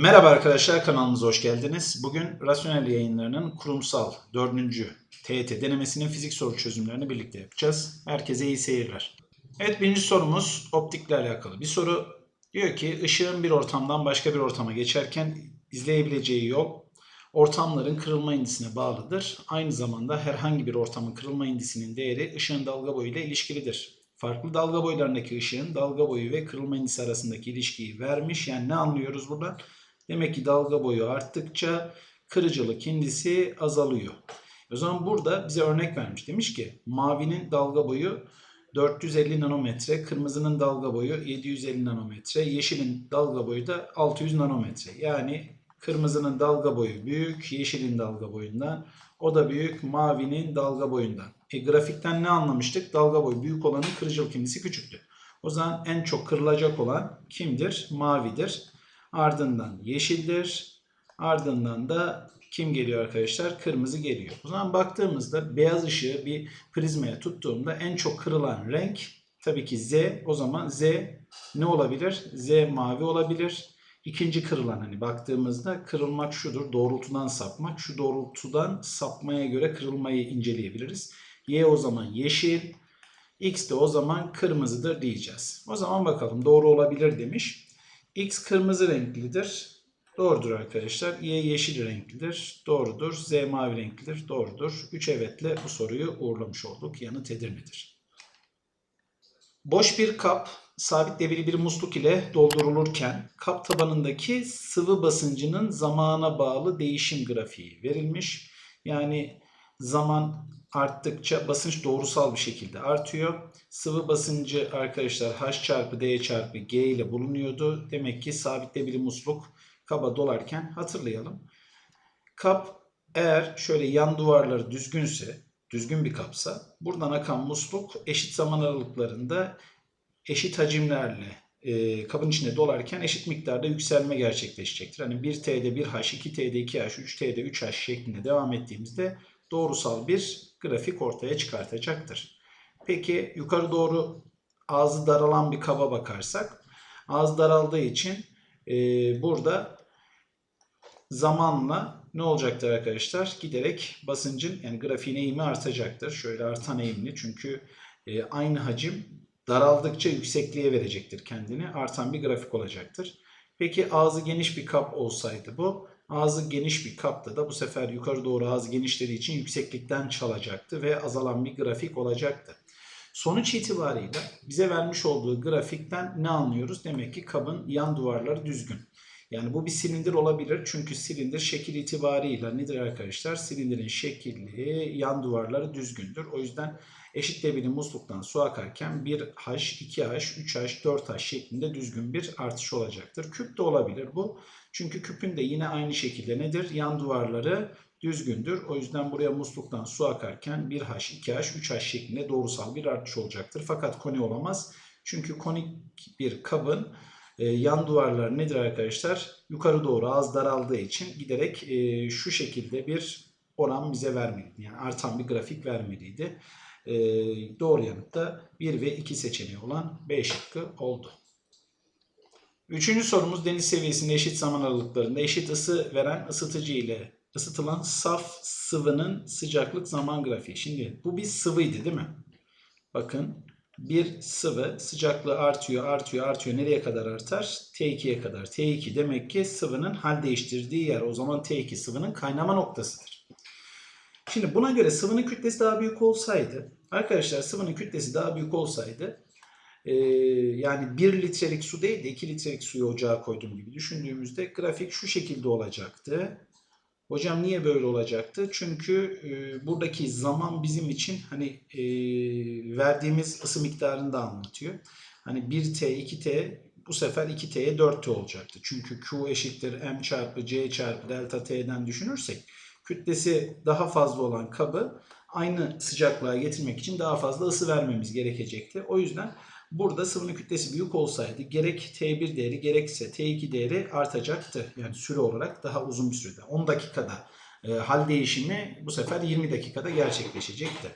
Merhaba arkadaşlar kanalımıza hoş geldiniz. Bugün Rasyonel yayınlarının kurumsal 4. TET denemesinin fizik soru çözümlerini birlikte yapacağız. Herkese iyi seyirler. Evet birinci sorumuz optikle alakalı bir soru. Diyor ki ışığın bir ortamdan başka bir ortama geçerken izleyebileceği yol ortamların kırılma indisine bağlıdır. Aynı zamanda herhangi bir ortamın kırılma indisinin değeri ışığın dalga boyu ile ilişkilidir. Farklı dalga boylarındaki ışığın dalga boyu ve kırılma indisi arasındaki ilişkiyi vermiş. Yani ne anlıyoruz buradan? Demek ki dalga boyu arttıkça kırıcılık indisi azalıyor. O zaman burada bize örnek vermiş. Demiş ki mavinin dalga boyu 450 nanometre, kırmızının dalga boyu 750 nanometre, yeşilin dalga boyu da 600 nanometre. Yani kırmızının dalga boyu büyük, yeşilin dalga boyundan. O da büyük, mavinin dalga boyundan. E, grafikten ne anlamıştık? Dalga boyu büyük olanın kırıcılık indisi küçüktü. O zaman en çok kırılacak olan kimdir? Mavidir. Ardından yeşildir. Ardından da kim geliyor arkadaşlar? Kırmızı geliyor. O zaman baktığımızda beyaz ışığı bir prizmaya tuttuğumda en çok kırılan renk tabii ki Z. O zaman Z ne olabilir? Z mavi olabilir. İkinci kırılan hani baktığımızda kırılmak şudur. Doğrultudan sapmak. Şu doğrultudan sapmaya göre kırılmayı inceleyebiliriz. Y o zaman yeşil. X de o zaman kırmızıdır diyeceğiz. O zaman bakalım doğru olabilir demiş. X kırmızı renklidir. Doğrudur arkadaşlar. Y yeşil renklidir. Doğrudur. Z mavi renklidir. Doğrudur. 3 evetle bu soruyu uğurlamış olduk. Yanıt Edirne'dir. Boş bir kap sabit debili bir musluk ile doldurulurken kap tabanındaki sıvı basıncının zamana bağlı değişim grafiği verilmiş. Yani zaman arttıkça basınç doğrusal bir şekilde artıyor. Sıvı basıncı arkadaşlar H çarpı D çarpı G ile bulunuyordu. Demek ki sabit debili musluk kaba dolarken hatırlayalım. Kap eğer şöyle yan duvarları düzgünse, düzgün bir kapsa buradan akan musluk eşit zaman aralıklarında eşit hacimlerle e, kabın içinde dolarken eşit miktarda yükselme gerçekleşecektir. Hani 1T'de 1H, 2T'de 2H, 3T'de 3H şeklinde devam ettiğimizde doğrusal bir grafik ortaya çıkartacaktır. Peki yukarı doğru ağzı daralan bir kaba bakarsak ağız daraldığı için e, burada zamanla ne olacaktır arkadaşlar? Giderek basıncın yani grafiğin eğimi artacaktır. Şöyle artan eğimli çünkü e, aynı hacim daraldıkça yüksekliğe verecektir kendini. Artan bir grafik olacaktır. Peki ağzı geniş bir kap olsaydı bu ağzı geniş bir kapta da bu sefer yukarı doğru ağzı genişlediği için yükseklikten çalacaktı ve azalan bir grafik olacaktı. Sonuç itibariyle bize vermiş olduğu grafikten ne anlıyoruz? Demek ki kabın yan duvarları düzgün. Yani bu bir silindir olabilir çünkü silindir şekil itibarıyla nedir arkadaşlar? Silindirin şekilli yan duvarları düzgündür. O yüzden eşit debili musluktan su akarken 1H, 2H, 3H, 4H şeklinde düzgün bir artış olacaktır. Küp de olabilir bu. Çünkü küpün de yine aynı şekilde nedir? Yan duvarları düzgündür. O yüzden buraya musluktan su akarken 1H, 2H, 3H şeklinde doğrusal bir artış olacaktır. Fakat koni olamaz. Çünkü konik bir kabın e, yan duvarları nedir arkadaşlar? Yukarı doğru az daraldığı için giderek e, şu şekilde bir oran bize vermedi. Yani artan bir grafik vermeliydi. E, doğru yanıt da 1 ve 2 seçeneği olan B şıkkı oldu. Üçüncü sorumuz deniz seviyesinde eşit zaman aralıklarında eşit ısı veren ısıtıcı ile ısıtılan saf sıvının sıcaklık zaman grafiği. Şimdi bu bir sıvıydı değil mi? Bakın bir sıvı sıcaklığı artıyor, artıyor, artıyor. Nereye kadar artar? T2'ye kadar. T2 demek ki sıvının hal değiştirdiği yer. O zaman T2 sıvının kaynama noktasıdır. Şimdi buna göre sıvının kütlesi daha büyük olsaydı, arkadaşlar sıvının kütlesi daha büyük olsaydı, e, yani 1 litrelik su değil de 2 litrelik suyu ocağa koyduğum gibi düşündüğümüzde grafik şu şekilde olacaktı. Hocam niye böyle olacaktı? Çünkü e, buradaki zaman bizim için hani e, verdiğimiz ısı miktarını da anlatıyor. Hani 1T, 2T bu sefer 2T'ye 4T olacaktı. Çünkü Q eşittir M çarpı C çarpı delta T'den düşünürsek kütlesi daha fazla olan kabı aynı sıcaklığa getirmek için daha fazla ısı vermemiz gerekecekti. O yüzden burada sıvının kütlesi büyük olsaydı gerek T1 değeri gerekse T2 değeri artacaktı. Yani süre olarak daha uzun bir sürede. 10 dakikada e, hal değişimi bu sefer 20 dakikada gerçekleşecekti.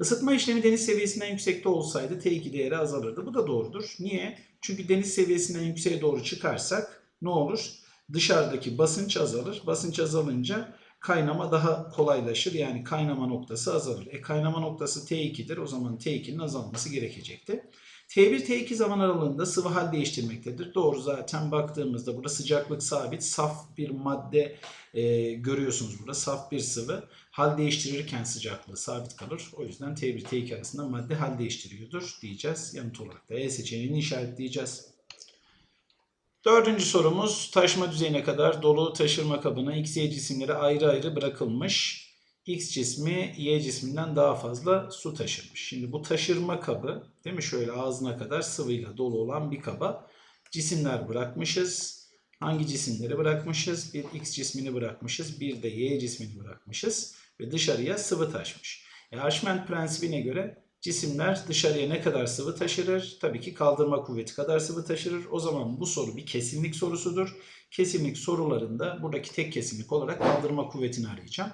Isıtma işlemi deniz seviyesinden yüksekte olsaydı T2 değeri azalırdı. Bu da doğrudur. Niye? Çünkü deniz seviyesinden yükseğe doğru çıkarsak ne olur? dışarıdaki basınç azalır. Basınç azalınca kaynama daha kolaylaşır. Yani kaynama noktası azalır. E kaynama noktası T2'dir. O zaman T2'nin azalması gerekecekti. T1 T2 zaman aralığında sıvı hal değiştirmektedir. Doğru zaten baktığımızda burada sıcaklık sabit. Saf bir madde e, görüyorsunuz burada. Saf bir sıvı. Hal değiştirirken sıcaklığı sabit kalır. O yüzden T1 T2 arasında madde hal değiştiriyordur diyeceğiz. Yanıt olarak da E seçeneğini işaretleyeceğiz. Dördüncü sorumuz taşıma düzeyine kadar dolu taşırma kabına X, Y cisimleri ayrı ayrı bırakılmış. X cismi Y cisminden daha fazla su taşırmış. Şimdi bu taşırma kabı değil mi şöyle ağzına kadar sıvıyla dolu olan bir kaba cisimler bırakmışız. Hangi cisimleri bırakmışız? Bir X cismini bırakmışız. Bir de Y cismini bırakmışız. Ve dışarıya sıvı taşmış. E, Archimedes prensibine göre cisimler dışarıya ne kadar sıvı taşırır? Tabii ki kaldırma kuvveti kadar sıvı taşırır. O zaman bu soru bir kesinlik sorusudur. Kesinlik sorularında buradaki tek kesinlik olarak kaldırma kuvvetini arayacağım.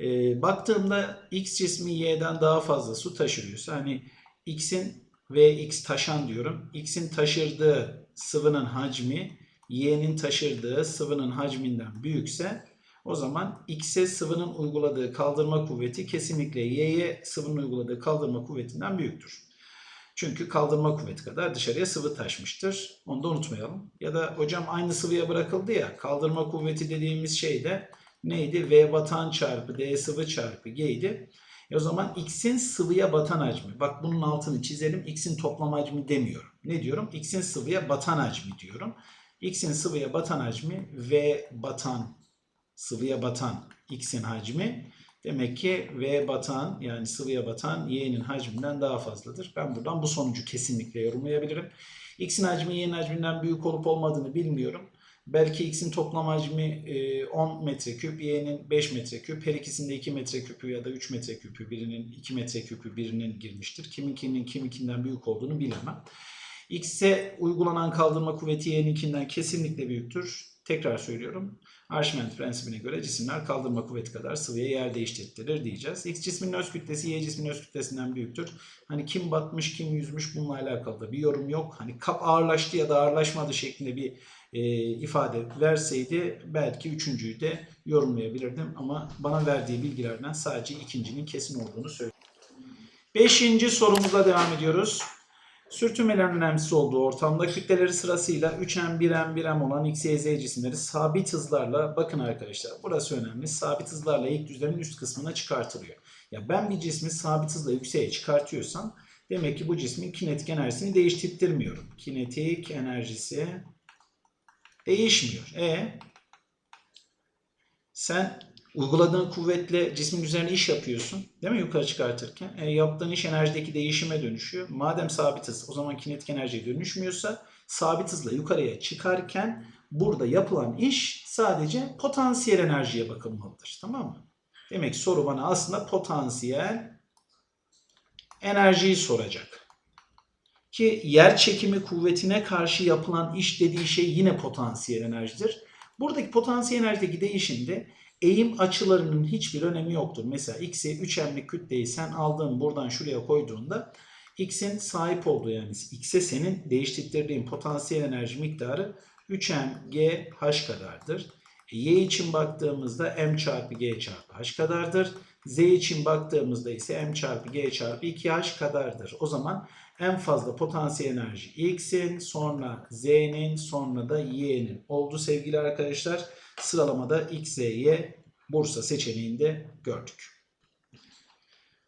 E, baktığımda X cismi Y'den daha fazla su taşırıyorsa hani X'in Vx taşan diyorum. X'in taşırdığı sıvının hacmi Y'nin taşırdığı sıvının hacminden büyükse o zaman X'e sıvının uyguladığı kaldırma kuvveti kesinlikle Y'ye sıvının uyguladığı kaldırma kuvvetinden büyüktür. Çünkü kaldırma kuvveti kadar dışarıya sıvı taşmıştır. Onu da unutmayalım. Ya da hocam aynı sıvıya bırakıldı ya kaldırma kuvveti dediğimiz şey de neydi? V batan çarpı D sıvı çarpı G idi. E o zaman X'in sıvıya batan hacmi. Bak bunun altını çizelim. X'in toplam hacmi demiyorum. Ne diyorum? X'in sıvıya batan hacmi diyorum. X'in sıvıya batan hacmi V batan sıvıya batan X'in hacmi demek ki V batan yani sıvıya batan Y'nin hacminden daha fazladır. Ben buradan bu sonucu kesinlikle yorumlayabilirim. X'in hacmi Y'nin hacminden büyük olup olmadığını bilmiyorum. Belki X'in toplam hacmi e, 10 metreküp, Y'nin 5 metreküp, her ikisinde 2 metreküpü ya da 3 metreküpü, birinin 2 metreküpü birinin girmiştir. Kiminkinin kimikinden büyük olduğunu bilemem. X'e uygulanan kaldırma kuvveti Y'ninkinden kesinlikle büyüktür. Tekrar söylüyorum. Archimedes prensibine göre cisimler kaldırma kuvveti kadar sıvıya yer değiştirtilir diyeceğiz. X cisminin öz kütlesi Y cisminin öz kütlesinden büyüktür. Hani kim batmış kim yüzmüş bununla alakalı da bir yorum yok. Hani kap ağırlaştı ya da ağırlaşmadı şeklinde bir e, ifade verseydi belki üçüncüyü de yorumlayabilirdim. Ama bana verdiği bilgilerden sadece ikincinin kesin olduğunu söylüyor. Beşinci sorumuzla devam ediyoruz. Sürtünmelerin önemsiz olduğu ortamda kütleleri sırasıyla 3M, 1M, 1M olan X, Y, Z cisimleri sabit hızlarla bakın arkadaşlar burası önemli. Sabit hızlarla ilk düzlemin üst kısmına çıkartılıyor. Ya ben bir cismi sabit hızla yükseğe çıkartıyorsam demek ki bu cismin kinetik enerjisini değiştirmiyorum. Kinetik enerjisi değişmiyor. E sen uyguladığın kuvvetle cismin üzerine iş yapıyorsun. Değil mi yukarı çıkartırken? E, yaptığın iş enerjideki değişime dönüşüyor. Madem sabit hız o zaman kinetik enerjiye dönüşmüyorsa sabit hızla yukarıya çıkarken burada yapılan iş sadece potansiyel enerjiye bakılmalıdır. Tamam mı? Demek soru bana aslında potansiyel enerjiyi soracak. Ki yer çekimi kuvvetine karşı yapılan iş dediği şey yine potansiyel enerjidir. Buradaki potansiyel enerjideki değişimde eğim açılarının hiçbir önemi yoktur. Mesela x'i 3m'lik kütleyi sen aldığın buradan şuraya koyduğunda x'in sahip olduğu yani x'e senin değiştirdiğin potansiyel enerji miktarı 3m g h kadardır. E, y için baktığımızda m çarpı g çarpı h kadardır. Z için baktığımızda ise m çarpı g çarpı 2h kadardır. O zaman en fazla potansiyel enerji x'in sonra z'nin sonra da y'nin oldu sevgili arkadaşlar. Sıralamada x, z, y Bursa seçeneğinde gördük.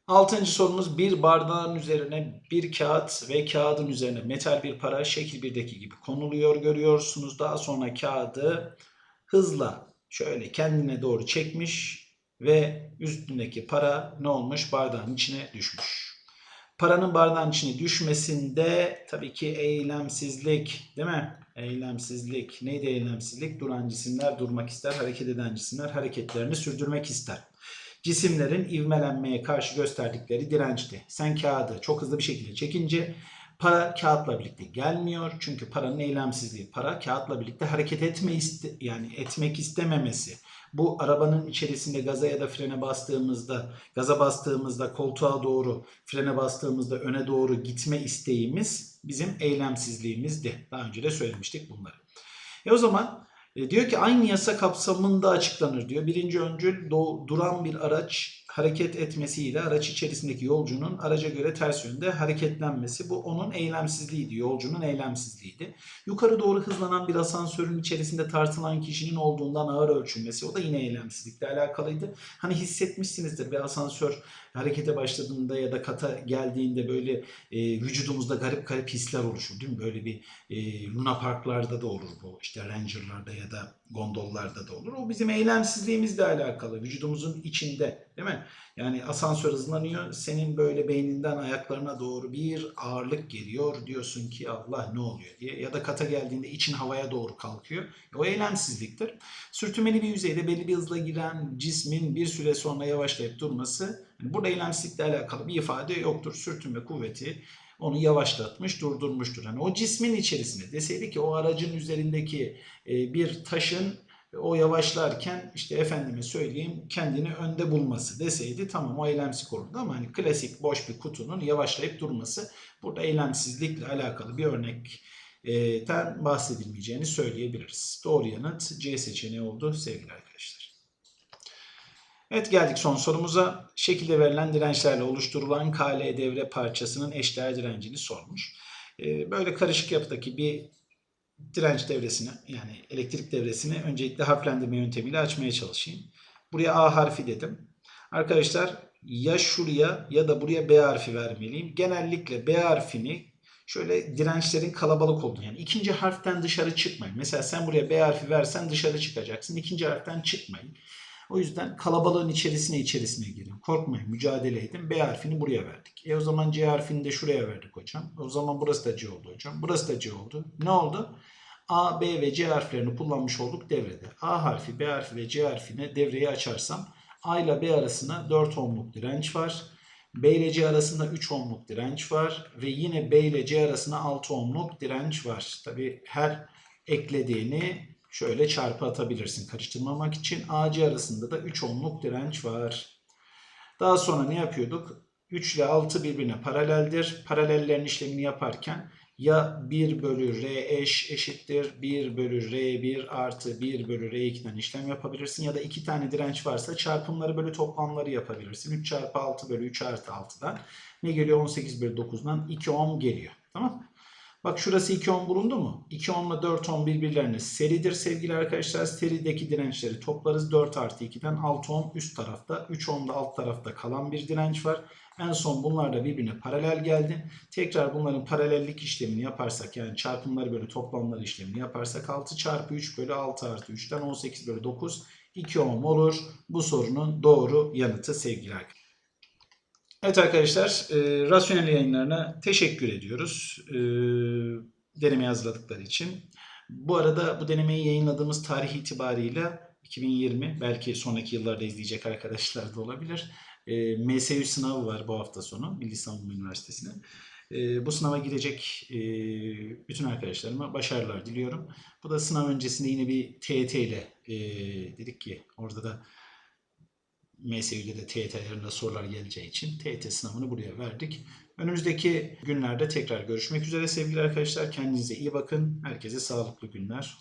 Altıncı sorumuz bir bardağın üzerine bir kağıt ve kağıdın üzerine metal bir para şekil 1'deki gibi konuluyor görüyorsunuz. Daha sonra kağıdı hızla şöyle kendine doğru çekmiş ve üstündeki para ne olmuş? Bardağın içine düşmüş. Paranın bardağın içine düşmesinde tabii ki eylemsizlik değil mi? Eylemsizlik. Neydi eylemsizlik? Duran cisimler durmak ister, hareket eden cisimler hareketlerini sürdürmek ister. Cisimlerin ivmelenmeye karşı gösterdikleri dirençti. Sen kağıdı çok hızlı bir şekilde çekince para kağıtla birlikte gelmiyor. Çünkü paranın eylemsizliği. Para kağıtla birlikte hareket etme iste yani etmek istememesi. Bu arabanın içerisinde gaza ya da frene bastığımızda, gaza bastığımızda koltuğa doğru, frene bastığımızda öne doğru gitme isteğimiz bizim eylemsizliğimizdi. Daha önce de söylemiştik bunları. E o zaman E, diyor ki aynı yasa kapsamında açıklanır diyor. Birinci öncül do- duran bir araç hareket etmesiyle araç içerisindeki yolcunun araca göre ters yönde hareketlenmesi. Bu onun eylemsizliğiydi. Yolcunun eylemsizliğiydi. Yukarı doğru hızlanan bir asansörün içerisinde tartılan kişinin olduğundan ağır ölçülmesi. O da yine eylemsizlikle alakalıydı. Hani hissetmişsinizdir bir asansör harekete başladığında ya da kata geldiğinde böyle e, vücudumuzda garip garip hisler oluşur değil mi? Böyle bir e, Luna Parklarda da olur bu. İşte Ranger'larda ya da gondollarda da olur. O bizim eylemsizliğimizle alakalı. Vücudumuzun içinde değil mi? Yani asansör hızlanıyor. Senin böyle beyninden ayaklarına doğru bir ağırlık geliyor. Diyorsun ki Allah ne oluyor diye. Ya da kata geldiğinde için havaya doğru kalkıyor. O eylemsizliktir. Sürtünmeli bir yüzeyde belli bir hızla giren cismin bir süre sonra yavaşlayıp durması yani burada eylemsizlikle alakalı bir ifade yoktur. Sürtünme kuvveti onu yavaşlatmış, durdurmuştur. Hani o cismin içerisinde deseydi ki o aracın üzerindeki e, bir taşın o yavaşlarken işte efendime söyleyeyim kendini önde bulması deseydi tamam o eylemsizlik olurdu ama hani klasik boş bir kutunun yavaşlayıp durması burada eylemsizlikle alakalı bir örnekten bahsedilmeyeceğini söyleyebiliriz. Doğru yanıt C seçeneği oldu sevgili arkadaşlar. Evet geldik son sorumuza. Şekilde verilen dirençlerle oluşturulan KL devre parçasının eşdeğer direncini sormuş. Ee, Böyle karışık yapıdaki bir direnç devresini yani elektrik devresini öncelikle harflendirme yöntemiyle açmaya çalışayım. Buraya A harfi dedim. Arkadaşlar ya şuraya ya da buraya B harfi vermeliyim. Genellikle B harfini şöyle dirençlerin kalabalık olduğunu yani ikinci harften dışarı çıkmayın. Mesela sen buraya B harfi versen dışarı çıkacaksın. İkinci harften çıkmayın. O yüzden kalabalığın içerisine içerisine girin. Korkmayın, mücadele edin. B harfini buraya verdik. E o zaman C harfini de şuraya verdik hocam. O zaman burası da C oldu hocam. Burası da C oldu. Ne oldu? A, B ve C harflerini kullanmış olduk devrede. A harfi, B harfi ve C harfine devreyi açarsam A ile B arasında 4 ohmluk direnç var. B ile C arasında 3 ohmluk direnç var. Ve yine B ile C arasında 6 ohmluk direnç var. Tabi her eklediğini şöyle çarpı atabilirsin karıştırmamak için. AC arasında da 3 ohmluk direnç var. Daha sonra ne yapıyorduk? 3 ile 6 birbirine paraleldir. Paralellerin işlemini yaparken ya 1 bölü R eş eşittir 1 bölü R1 artı 1 bölü R2'den işlem yapabilirsin. Ya da 2 tane direnç varsa çarpımları bölü toplamları yapabilirsin. 3 çarpı 6 bölü 3 artı 6'dan ne geliyor? 18 bölü 9'dan 2 ohm geliyor. Tamam? Bak şurası 2 ohm bulundu mu? 2 ohm ile 4 ohm birbirlerine seridir sevgili arkadaşlar. Serideki dirençleri toplarız. 4 artı 2'den 6 ohm üst tarafta. 3 ohm da alt tarafta kalan bir direnç var. En son bunlar da birbirine paralel geldi. Tekrar bunların paralellik işlemini yaparsak yani çarpımları bölü toplamları işlemini yaparsak 6 çarpı 3 bölü 6 artı 3'ten 18 bölü 9 2 ohm olur. Bu sorunun doğru yanıtı sevgili arkadaşlar. Evet arkadaşlar, e, rasyonel yayınlarına teşekkür ediyoruz. E, denemeyi hazırladıkları için. Bu arada bu denemeyi yayınladığımız tarih itibariyle 2020, belki sonraki yıllarda izleyecek arkadaşlar da olabilir. E, MSU sınavı var bu hafta sonu, Milli Savunma Üniversitesi'ne. E, bu sınava girecek e, bütün arkadaşlarıma başarılar diliyorum. Bu da sınav öncesinde yine bir TET ile e, dedik ki orada da MSÜ'de de TET'lerinde sorular geleceği için TET sınavını buraya verdik. Önümüzdeki günlerde tekrar görüşmek üzere sevgili arkadaşlar. Kendinize iyi bakın. Herkese sağlıklı günler.